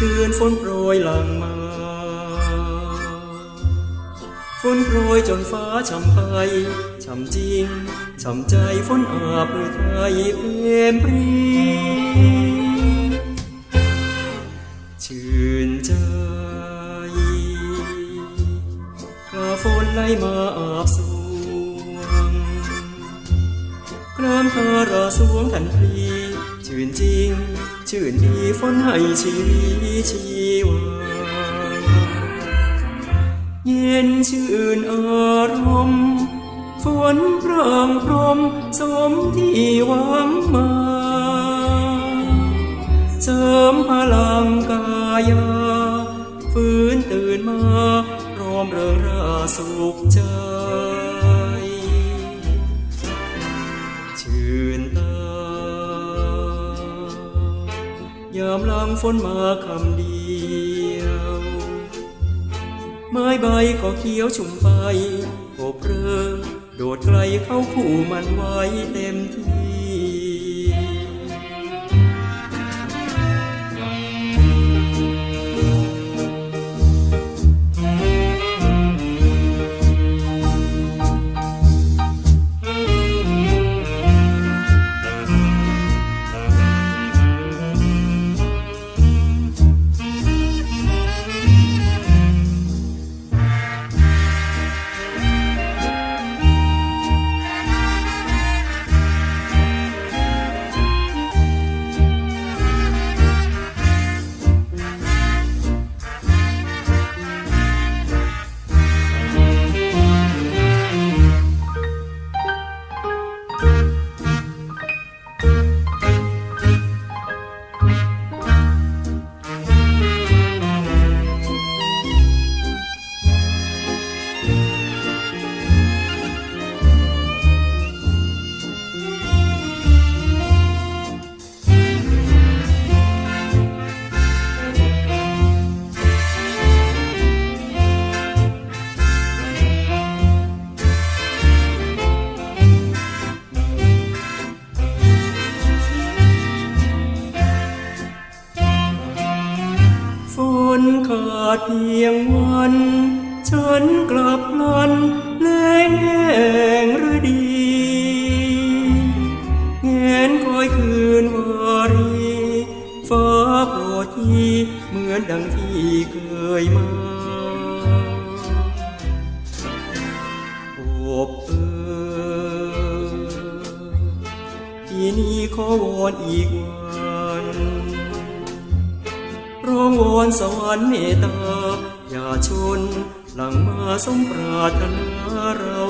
ชื่นฝนโปรยหลังมาฝนโปรยจนฟ้าช่ำไปช่ำจริงช่ำใจฝนอาบหรือไทยเพลมปรีชื่นใจกาฝนไหลมาอาบสวงกลามทาราสวงทันพลีชื่นจริง ชื่นดีฝนให้ชีวิตชีวาเย็นชื่นอารมณ์ฝนพรางพรมสมที่หวังมาเสริมพลังกายาฟื้นตื่นมาพร้อมเริงราสุขใจ ยามลางฝนมาคำเดียว ไม้ใบก็เขียวชุ่มไปโอบเริงโดดไกลเข้าคู่มันไว้เต็มที่ ดเพียงวัน ฉันกลับลันแลงแห้งหรือดีเงนคอยคืนวารีฟ้าโปรดทีเหมือนดังที่เคยมาโอบเออทีนี้ขอวอนอีกว ร้องวอนสวรรค์เมตตาอย่าชนหลังมาสมปรารถนาเรา